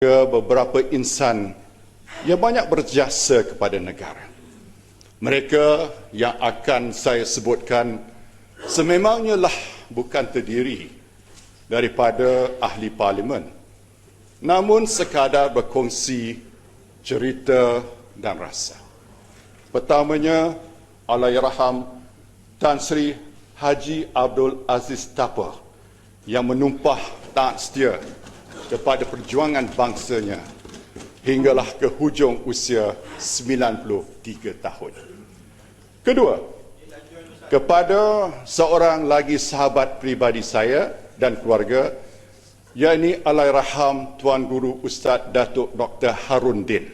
ke beberapa insan yang banyak berjasa kepada negara. Mereka yang akan saya sebutkan sememangnya lah bukan terdiri daripada ahli parlimen namun sekadar berkongsi cerita dan rasa. Pertamanya, Allahyarham Tan Sri Haji Abdul Aziz Tapa yang menumpah taat setia kepada perjuangan bangsanya hinggalah ke hujung usia 93 tahun. Kedua, kepada seorang lagi sahabat pribadi saya dan keluarga yakni Allahyarham Tuan Guru Ustaz Datuk Dr. Harun Din.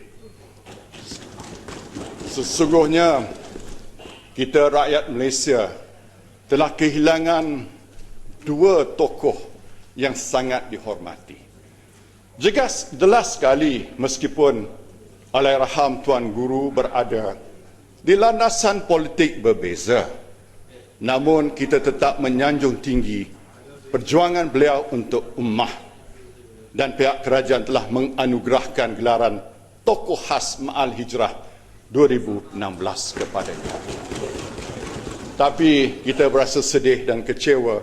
Sesungguhnya kita rakyat Malaysia telah kehilangan dua tokoh yang sangat dihormati. Jelas, jelas sekali meskipun Allahyarham Tuan Guru berada di landasan politik berbeza. Namun kita tetap menyanjung tinggi perjuangan beliau untuk ummah dan pihak kerajaan telah menganugerahkan gelaran Tokoh Khas Ma'al Hijrah 2016 kepadanya. Tapi kita berasa sedih dan kecewa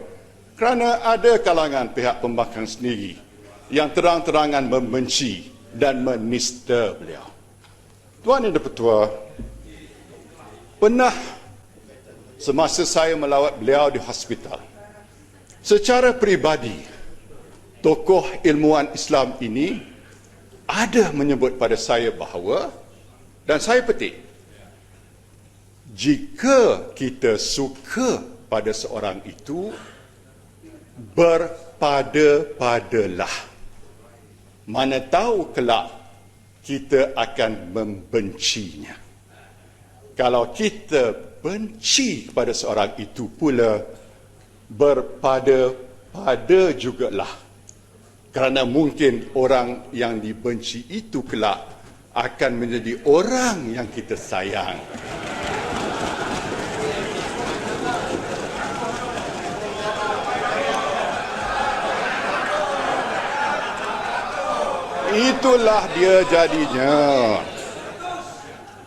kerana ada kalangan pihak pembangkang sendiri yang terang-terangan membenci dan menista beliau. Tuan Yang Dipertua, pernah semasa saya melawat beliau di hospital, secara peribadi, tokoh ilmuwan Islam ini ada menyebut pada saya bahawa, dan saya petik, jika kita suka pada seorang itu, berpada-padalah mana tahu kelak kita akan membencinya. Kalau kita benci kepada seorang itu pula berpada-pada jugalah. Kerana mungkin orang yang dibenci itu kelak akan menjadi orang yang kita sayang. Itulah dia jadinya.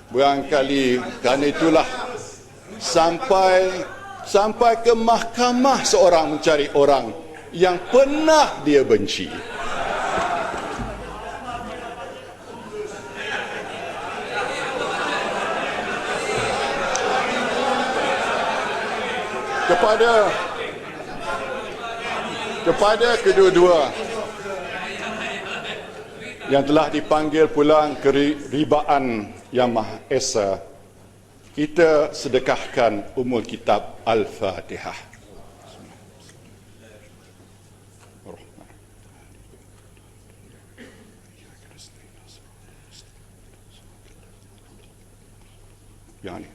Barangkali kerana itulah sampai sampai ke mahkamah seorang mencari orang yang pernah dia benci. Kepada kepada kedua-dua yang telah dipanggil pulang ke ribaan yang Maha Esa, kita sedekahkan umul kitab Al-Fatihah. Yani,